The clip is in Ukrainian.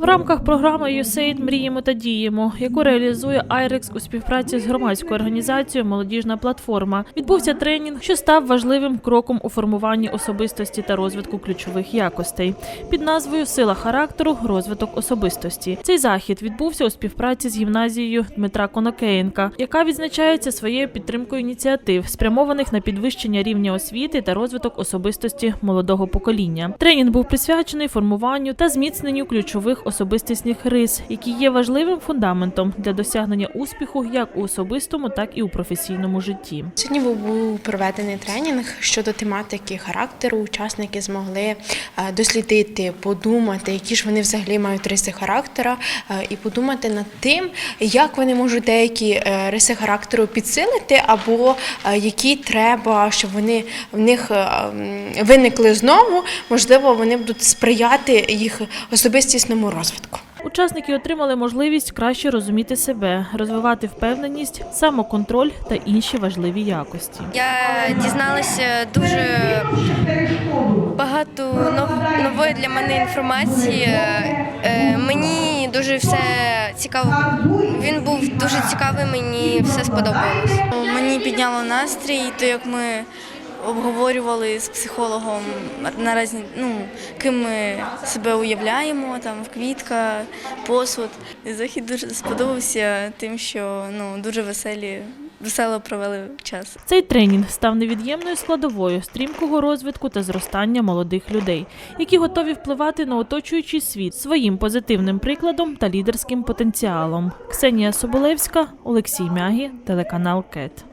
В рамках програми USAID Мріємо та діємо, яку реалізує IREX у співпраці з громадською організацією Молодіжна платформа, відбувся тренінг, що став важливим кроком у формуванні особистості та розвитку ключових якостей під назвою Сила характеру, розвиток особистості. Цей захід відбувся у співпраці з гімназією Дмитра Конокеєнка, яка відзначається своєю підтримкою ініціатив, спрямованих на підвищення рівня освіти та розвиток особистості молодого покоління. Тренінг був присвячений формуванню та зміцненню ключових особистісних рис, які є важливим фундаментом для досягнення успіху як у особистому, так і у професійному житті. Сьогодні був- проведений тренінг щодо тематики характеру. Учасники змогли е, дослідити, подумати, які ж вони взагалі мають риси характера, е, і подумати над тим, як вони можуть деякі е, риси характеру підсилити, або які треба, щоб вони в них виникли знову. Можливо, вони будуть сприяти їх особистісному розвитку. Учасники отримали можливість краще розуміти себе, розвивати впевненість, самоконтроль та інші важливі якості. Я дізналася дуже багато нової для мене інформації. Е, Мені дуже все цікаво. Він був дуже цікавий, мені все сподобалось. Мені підняло настрій, то як ми обговорювали з психологом наразі, ну, ким ми себе уявляємо, там квітка, посуд. Захід дуже сподобався тим, що ну, дуже веселі, весело провели час. Цей тренінг став невід'ємною складовою стрімкого розвитку та зростання молодих людей, які готові впливати на оточуючий світ своїм позитивним прикладом та лідерським потенціалом. Ксенія Соболевська, Олексій Мягі, телеканал КЕТ.